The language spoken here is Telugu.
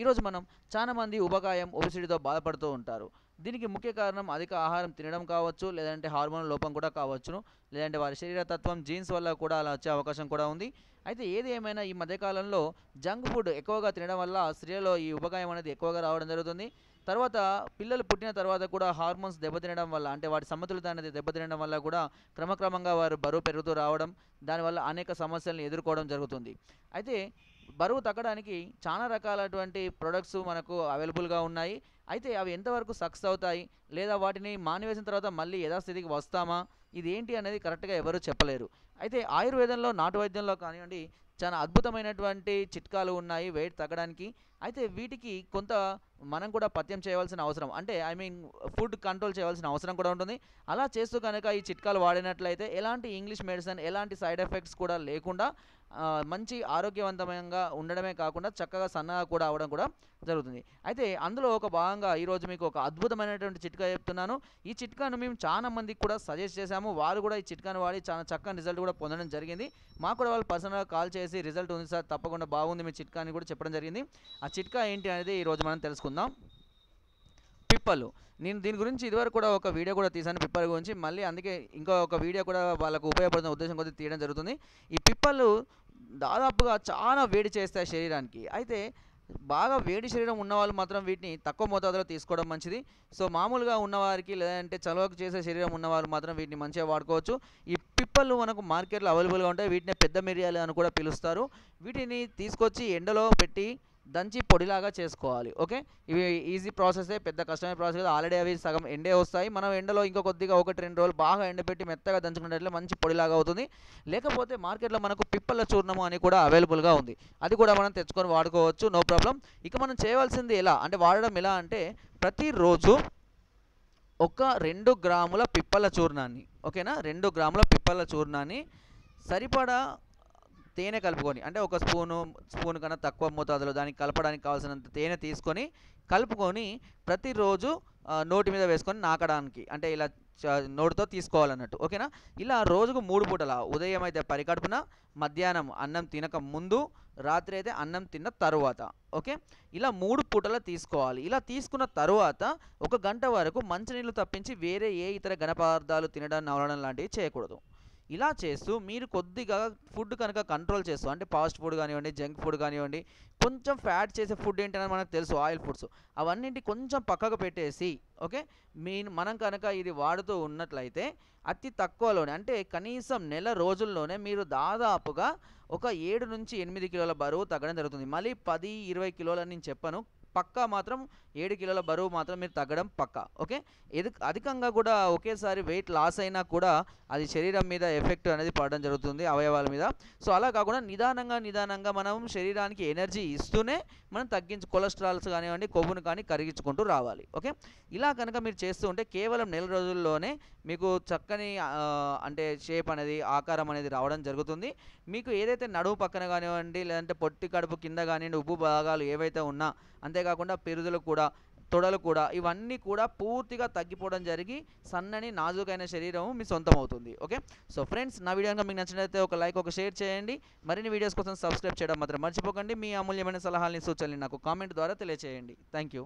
ఈరోజు మనం చాలా మంది ఉబకాయం ఒబిసిటీతో బాధపడుతూ ఉంటారు. దీనికి ముఖ్య కారణం అధిక ఆహారం తినడం కావచ్చు లేదంటే హార్మోన్ లోపం కూడా కావచ్చును. లేదంటే వారి శరీర తత్వం జీన్స్ వల్ల కూడా అలా వచ్చే అవకాశం కూడా ఉంది. అయితే ఏది ఏమైనా ఈ మధ్యకాలంలో జంక్ ఫుడ్ ఎక్కువగా తినడం వల్ల స్త్రీలలో ఈ ఉపకాయం అనేది ఎక్కువగా రావడం జరుగుతుంది. తర్వాత పిల్లలు పుట్టిన తర్వాత కూడా హార్మోన్స్ దెబ్బతినడం వల్ల అంటే వాటి సమతులత అనేది దెబ్బతినడం వల్ల కూడా క్రమక్రమంగా వారు బరువు పెరుగుతూ రావడం దానివల్ల అనేక సమస్యలను ఎదుర్కోవడం జరుగుతుంది. అయితే బరువు తగ్గడానికి చాలా రకాలటువంటి ప్రొడక్ట్స్ మనకు అవైలబుల్గా ఉన్నాయి. అయితే అవి ఎంతవరకు సక్సెస్ అవుతాయి? లేదా వాటిని మానివేసిన తర్వాత మళ్ళీ యథాస్థితికి వస్తామా? ఇది ఏంటి అనేది కరెక్ట్గా ఎవరు చెప్పలేరు. అయితే ఆయుర్వేదంలో నాటు వైద్యంలో కానివ్వండి చాలా అద్భుతమైనటువంటి చిట్కాలు ఉన్నాయి వెయిట్ తగ్గడానికి. అయితే వీటికి కొంత మనం కూడా పథ్యం చేయవలసిన అవసరం. అంటే ఐ మీన్ ఫుడ్ కంట్రోల్ చేయవలసిన అవసరం కూడా ఉంటుంది. అలా చేస్తూ కనుక ఈ చిట్కాలు వాడినట్లయితే ఎలాంటి ఇంగ్లీష్ మెడిసిన్ ఎలాంటి సైడ్ ఎఫెక్ట్స్ కూడా లేకుండా మంచి ఆరోగ్యవంతమైన ఉండడమే కాకుండా చక్కగా సన్నగా కూడా అవడం కూడా జరుగుతుంది. అయితే అందులో ఒక భాగంగా ఈరోజు మీకు ఒక అద్భుతమైనటువంటి చిట్కా చెప్తున్నాను. ఈ చిట్కాను మేము చాలా మందికి కూడా సజెస్ట్ చేశాము. వారు కూడా ఈ చిట్కాను వాడి చాలా చక్కని రిజల్ట్ కూడా పొందడం జరిగింది. మాకు కూడా వాళ్ళు పర్సనల్గా కాల్ చేసి రిజల్ట్ ఉంది సార్ తప్పకుండా బాగుంది మీ చిట్కాని కూడా చెప్పడం జరిగింది. ఆ చిట్కా ఏంటి అనేది ఈరోజు మనం తెలుసుకుందాం. పిప్పలు. నేను దీని గురించి ఇదివరకు కూడా ఒక వీడియో కూడా తీశాను పిప్పల గురించి. మళ్ళీ అందుకే ఇంకా ఒక వీడియో కూడా వాళ్ళకు ఉపయోగపడుతున్న ఉద్దేశం కొద్దిగా తీయడం జరుగుతుంది. ఈ పిప్పలు దాదాపుగా చాలా వేడి చేస్తాయి శరీరానికి. అయితే బాగా వేడి శరీరం ఉన్నవాళ్ళు మాత్రం వీటిని తక్కువ మోతాదులో తీసుకోవడం మంచిది. సో మామూలుగా ఉన్నవారికి లేదంటే చలవకు చేసే శరీరం ఉన్నవారు మాత్రం వీటిని మంచిగా వాడుకోవచ్చు. ఈ పిప్పలు మనకు మార్కెట్లో అవైలబుల్గా ఉంటాయి. వీటిని పెద్ద మిరియాలు అని కూడా పిలుస్తారు. వీటిని తీసుకొచ్చి ఎండలో పెట్టి దంచి పొడిలాగా చేసుకోవాలి ఓకే? ఇవి ఈజీ ప్రాసెసే పెద్ద కష్టమైన ప్రాసెస్ కదా. ఆల్రెడీ అవి సగం ఎండే వస్తాయి. మనం ఎండలో ఇంకో కొద్దిగా ఒకటి రెండు రోజులు బాగా ఎండబెట్టి మెత్తగా దంచుకున్నట్లే మంచి పొడిలాగా అవుతుంది. లేకపోతే మార్కెట్లో మనకు పిప్పల చూర్ణము అని కూడా అవైలబుల్గా ఉంది. అది కూడా మనం తెచ్చుకొని వాడుకోవచ్చు నో ప్రాబ్లం. ఇక మనం చేయవలసింది ఎలా? అంటే వాడడం ఎలా అంటే ప్రతిరోజు ఒక రెండు గ్రాముల పిప్పల చూర్ణాన్ని ఓకేనా? రెండు గ్రాముల పిప్పల చూర్ణాన్ని సరిపడా తేనె కలుపుకొని అంటే ఒక స్పూను స్పూన్ కన్నా తక్కువ మోతాదులో దానికి కలపడానికి కావాల్సినంత తేనె తీసుకొని కలుపుకొని ప్రతిరోజు నోటి మీద వేసుకొని నాకడానికి అంటే ఇలా చ- నోటితో తీసుకోవాలన్నట్టు ఓకేనా? ఇలా రోజుకు మూడు పూటల ఉదయం అయితే పరికడుపున మధ్యాహ్నం అన్నం తినక ముందు రాత్రి అయితే అన్నం తిన్న తరువాత ఓకే? ఇలా మూడు పూటల తీసుకోవాలి. ఇలా తీసుకున్న తరువాత ఒక గంట వరకు మంచినీళ్ళు తప్పించి వేరే ఏ ఇతర ఘన పదార్థాలు తినడం నవలడం లాంటివి చేయకూడదు. ఇలా చేస్తూ మీరు కొద్దిగా ఫుడ్ కనుక కంట్రోల్ చేస్తూ అంటే ఫాస్ట్ ఫుడ్ కానివ్వండి జంక్ ఫుడ్ కానివ్వండి కొంచెం ఫ్యాట్ చేసే ఫుడ్ ఏంటనేది మనకు తెలుసు ఆయిల్ ఫుడ్స్. అవన్నింటి కొంచెం పక్కకు పెట్టేసి ఓకే మీ మనం కనుక ఇది వాడుతూ ఉన్నట్లయితే అతి తక్కువలోనే అంటే కనీసం నెల రోజుల్లోనే మీరు దాదాపుగా ఒక ఏడు నుంచి ఎనిమిది కిలోల బరువు తగ్గడం జరుగుతుంది. మళ్ళీ పది ఇరవై కిలోలని నేను చెప్పను పక్కా మాత్రం ఏడు కిలోల బరువు మాత్రం మీరు తగ్గడం పక్కా ఓకే? ఎదు అధికంగా కూడా ఒకేసారి వెయిట్ లాస్ అయినా కూడా అది శరీరం మీద ఎఫెక్ట్ అనేది పడడం జరుగుతుంది అవయవాల మీద. సో అలా కాకుండా నిదానంగా నిదానంగా మనం శరీరానికి ఎనర్జీ ఇస్తూనే మనం తగ్గించు కొలెస్ట్రాల్స్ కానివ్వండి కొవ్వును కానీ కరిగించుకుంటూ రావాలి ఓకే? ఇలా కనుక మీరు చేస్తూ ఉంటే కేవలం నెల రోజుల్లోనే మీకు చక్కని అంటే షేప్ అనేది ఆకారం అనేది రావడం జరుగుతుంది. మీకు ఏదైతే నడుము పక్కన కానివ్వండి లేదంటే పొట్టి కడుపు కింద కానివ్వండి ఉబ్బు భాగాలు ఏవైతే ఉన్నా అంతేకాకుండా పెరుదులు కూడా తొడలు కూడా ఇవన్నీ కూడా పూర్తిగా తగ్గిపోవడం జరిగి సన్నని నాజుకైన శరీరం మీ సొంతం అవుతుంది ఓకే? సో ఫ్రెండ్స్ నా వీడియో మీకు నచ్చినట్లయితే ఒక లైక్ ఒక షేర్ చేయండి. మరిన్ని వీడియోస్ కోసం సబ్స్క్రైబ్ చేయడం మాత్రం మర్చిపోకండి. మీ అమూల్యమైన సలహాలని సూచనలు నాకు కామెంట్ ద్వారా తెలియజేయండి థ్యాంక్ యూ